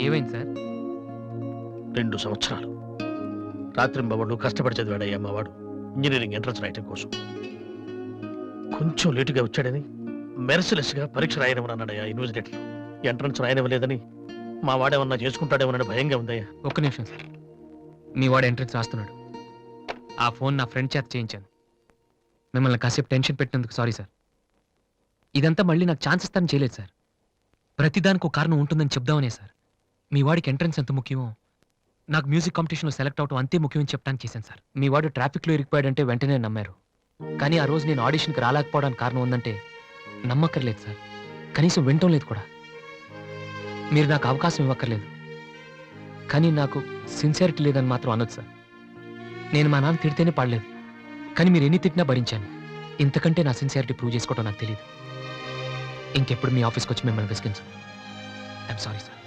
ఏమైంది సార్? రెండు సంవత్సరాలు. రాత్రింబవళ్ళు కష్టపడి చదివాడయ్యా అమ్మవాడు ఇంజనీరింగ్ ఎంట్రన్స్ రాయటం కోసం. కొంచెం లేటుగా వచ్చాడని మెరసిలెస్గా పరీక్ష రాయనమని అన్నాడయ్యా యూనివర్సిటీలో. ఎంట్రన్స్ రాయనివ్వలేదని మా వాడేమన్నా చేసుకుంటాడేమోనని భయంగా ఉందయ్యా. ఒక్క నిమిషం సార్. మీ వాడు ఎంట్రన్స్ రాస్తున్నాడు. ఆ ఫోన్ నా ఫ్రెండ్ చేత చేయించాను. మిమ్మల్ని కాసేపు టెన్షన్ పెట్టినందుకు సారీ సార్. ఇదంతా మళ్ళీ నాకు ఛాన్స్ ఇస్తానని చేయలేదు సార్. ప్రతిదానికి ఒక కారణం ఉంటుందని చెప్దామనే సార్. మీ వాడికి ఎంట్రన్స్ ఎంత ముఖ్యమో? నాకు మ్యూజిక్ కాంపిటీషన్లో సెలెక్ట్ అవడం అంతే ముఖ్యమని చెప్పడానికి చేశాను సార్. మీ వాడు ట్రాఫిక్లో ఇరిగిపోయాడంటే వెంటనే నమ్మారు. కానీ ఆ రోజు నేను ఆడిషన్కి రాలేకపోవడానికి కారణం ఉందంటే నమ్మక్కర్లేదు సార్. కనీసం వినటం లేదు కూడా. మీరు నాకు అవకాశం ఇవ్వక్కర్లేదు. కానీ నాకు సిన్సియారిటీ లేదని మాత్రం అనొచ్చు సార్. నేను మా నాన్న తిడితేనే పడలేదు. కానీ మీరు ఎన్ని తిట్టినా భరించాను. ఇంతకంటే నా సిన్సియారిటీ ప్రూవ్ చేసుకోవడం నాకు తెలియదు ఇంకెప్పుడు మీ ఆఫీస్కి వచ్చి మిమ్మల్ని విసిగించను. I'm sorry sir.